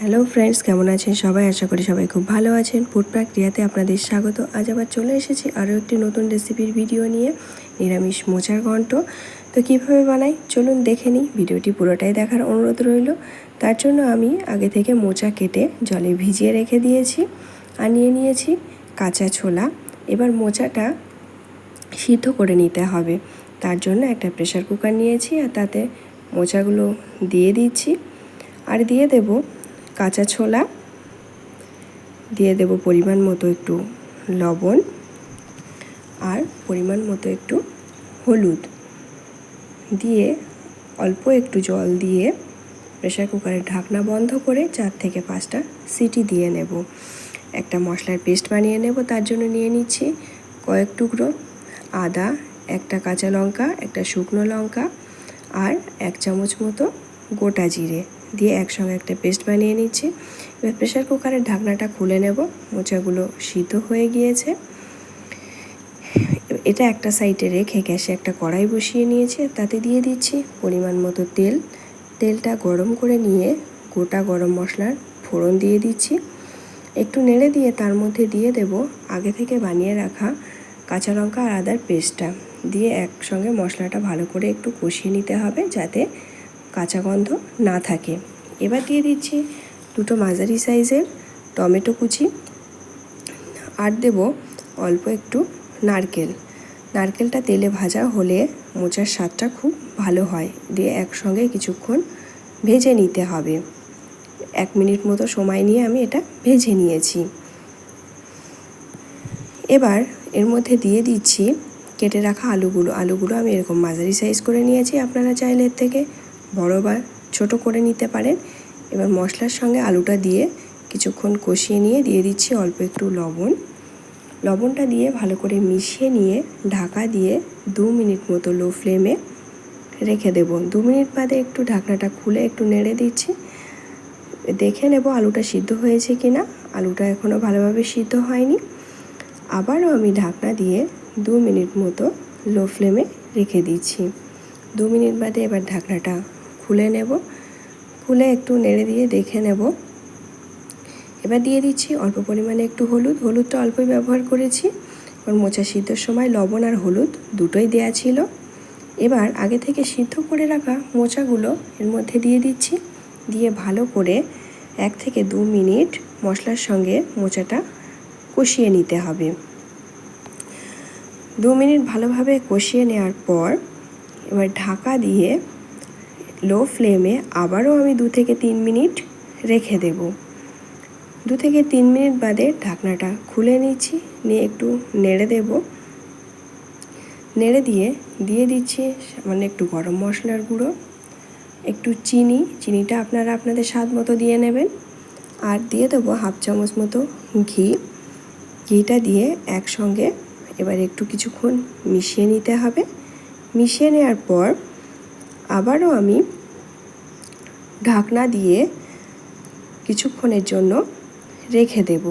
Hello friends কেমন আছেন সবাই? আশা করি সবাই খুব ভালো আছেন। ফুড প্রাক্রিয়াতে আপনাদের স্বাগত। আজ আবার চলে এসেছি আরও একটি নতুন রেসিপির ভিডিও নিয়ে, নিরামিষ মোচার ঘন্ট। তো কীভাবে বানাই? চলুন দেখে নিই। ভিডিওটি পুরোটাই দেখার অনুরোধ রইল। তার জন্য আমি আগে থেকে মোচা কেটে জলে ভিজিয়ে রেখে দিয়েছি আর নিয়ে নিয়েছি কাঁচা ছোলা। এবার মোচাটা সিদ্ধ করে নিতে হবে। তার জন্য একটা প্রেশার কুকার নিয়েছি আর তাতে মোচাগুলো দিয়ে দিচ্ছি। আর দিয়ে দেব কাঁচা ছোলা। দিয়ে দেব পরিমাণ মতো একটু লবণ আর পরিমাণ মতো একটু হলুদ। দিয়ে অল্প একটু জল দিয়ে প্রেশার কুকারের ঢাকনা বন্ধ করে চার থেকে পাঁচটা সিটি দিয়ে নেব। একটা মশলার পেস্ট বানিয়ে নেব, তার জন্য নিয়ে নিচ্ছি কয়েক টুকরো আদা, একটা কাঁচা লঙ্কা, একটা শুকনো লঙ্কা আর এক চামচ মতো গোটা জিরে। দিয়ে একসঙ্গে একটা পেস্ট বানিয়ে নিচ্ছি। এবার প্রেশার কুকারের ঢাকনাটা খুলে নেব। মোচাগুলো সিদ্ধ হয়ে গিয়েছে। এটা একটা সাইডে রেখে গ্যাসে একটা কড়াই বসিয়ে নিয়েছে। তাতে দিয়ে দিচ্ছি পরিমাণ মতো তেল। তেলটা গরম করে নিয়ে গোটা গরম মশলার ফোড়ন দিয়ে দিচ্ছি। একটু নেড়ে দিয়ে তার মধ্যে দিয়ে দেব আগে থেকে বানিয়ে রাখা কাঁচা লঙ্কা আর আদার পেস্টটা। দিয়ে একসঙ্গে মশলাটা ভালো করে একটু কষিয়ে নিতে হবে যাতে কাঁচা গন্ধ না থাকে। এবার দিয়ে দিচ্ছি দুটো মাঝারি সাইজের টমেটো কুচি। আর দেব অল্প একটু নারকেল। নারকেলটা তেলে ভাজা হলে মোচার স্বাদটা খুব ভালো হয়। দিয়ে একসঙ্গে কিছুক্ষণ ভেজে নিতে হবে। এক মিনিট মতো সময় নিয়ে আমি এটা ভেজে নিয়েছি। এবার এর মধ্যে দিয়ে দিচ্ছি কেটে রাখা আলুগুলো। আলুগুলো আমি এরকম মাঝারি সাইজ করে নিয়েছি। আপনারা চাইলে এর থেকে বড় বা ছোট করে নিতে পারেন। এবার মশলার সঙ্গে আলুটা দিয়ে কিছুক্ষণ কষিয়ে নিয়ে দিয়ে দিচ্ছি অল্প একটু লবণ। লবণটা দিয়ে ভালো করে মিশিয়ে নিয়ে ঢাকা দিয়ে দু মিনিট মতো লো ফ্লেমে রেখে দেব। দু মিনিট বাদে একটু ঢাকনাটা খুলে একটু নেড়ে দিচ্ছি। দেখে নেব আলুটা সিদ্ধ হয়েছে কি না আলুটা এখনও ভালোভাবে সিদ্ধ হয়নি। আবারও আমি ঢাকনা দিয়ে দু মিনিট মতো লো ফ্লেমে রেখে দিচ্ছি। দু মিনিট বাদে এবার ঢাকনাটা খুলে নেব। খুলে একটু নেড়ে দিয়ে দেখে নেব। এবার দিয়ে দিচ্ছি অল্প পরিমাণে একটু হলুদ। হলুদটা অল্পই ব্যবহার করেছি। কারণ মোচা সিদ্ধর সময় লবণ আর হলুদ দুটোই দেয়া ছিল। এবার আগে থেকে সিদ্ধ করে রাখা মোচাগুলো এর মধ্যে দিয়ে দিচ্ছি। দিয়ে ভালো করে এক থেকে দু মিনিট মশলার সঙ্গে মোচাটা কষিয়ে নিতে হবে। দু মিনিট ভালোভাবে কষিয়ে নেওয়ার পর এবার ঢাকা দিয়ে লো ফ্লেমে আবারও আমি দু থেকে তিন মিনিট রেখে দেব। দু থেকে তিন মিনিট বাদে ঢাকনাটা খুলে নিচ্ছি, নিয়ে একটু নেড়ে দেব। নেড়ে দিয়ে দিয়ে দিচ্ছি সামান্য একটু গরম মশলার গুঁড়ো, একটু চিনি, চিনিটা আপনারা আপনাদের স্বাদ মতো দিয়ে নেবেন। আর দিয়ে দেবো হাফ চামচ মতো ঘি। ঘিটা দিয়ে একসঙ্গে এবার একটু কিছুক্ষণ মিশিয়ে নিতে হবে। মিশিয়ে নেওয়ার পর আবারও আমি ঢাকনা দিয়ে কিছুক্ষণের জন্য রেখে দেব।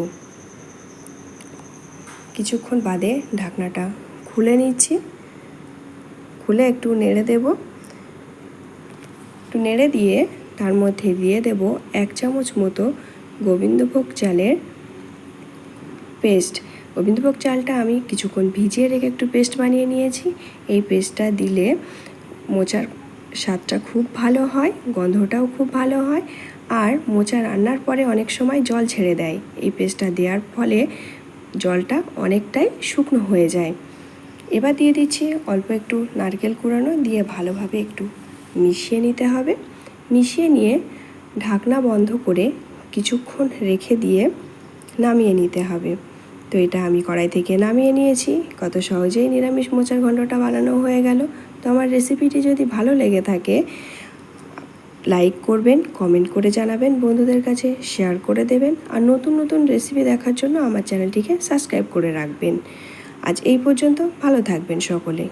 কিছুক্ষণ বাদে ঢাকনাটা খুলে নিচ্ছি। খুলে একটু নেড়ে দেব। একটু নেড়ে দিয়ে তার মধ্যে দিয়ে দেব এক চামচ মতো গোবিন্দভোগ চালের পেস্ট। গোবিন্দভোগ চালটা আমি কিছুক্ষণ ভিজিয়ে রেখে একটু পেস্ট বানিয়ে নিয়েছি। এই পেস্টটা দিলে মোচার স্বাদটা খুব ভালো হয়, গন্ধটাও খুব ভালো হয় আর মোচা রান্নার পরে অনেক সময় জল ছেড়ে দেয়। এই পেস্টটা দেওয়ার ফলে জলটা অনেকটাই শুকনো হয়ে যায়। এবার দিয়ে দিচ্ছি অল্প একটু নারকেল কুড়ানো দিয়ে ভালোভাবে একটু মিশিয়ে নিতে হবে। মিশিয়ে নিয়ে ঢাকনা বন্ধ করে কিছুক্ষণ রেখে দিয়ে নামিয়ে নিতে হবে। তো এটা আমি কড়াই থেকে নামিয়ে নিয়েছি। কত সহজেই নিরামিষ মোচার ঘণ্টটা বানানো হয়ে গেল। তো আমার রেসিপিটি যদি ভালো লেগে থাকে লাইক করবেন কমেন্ট করে জানাবেন, বন্ধুদের কাছে শেয়ার করে দেবেন, আর নতুন নতুন রেসিপি দেখার জন্য আমার চ্যানেলটিকে সাবস্ক্রাইব করে রাখবেন। আজ এই পর্যন্ত ভালো থাকবেন সকলে।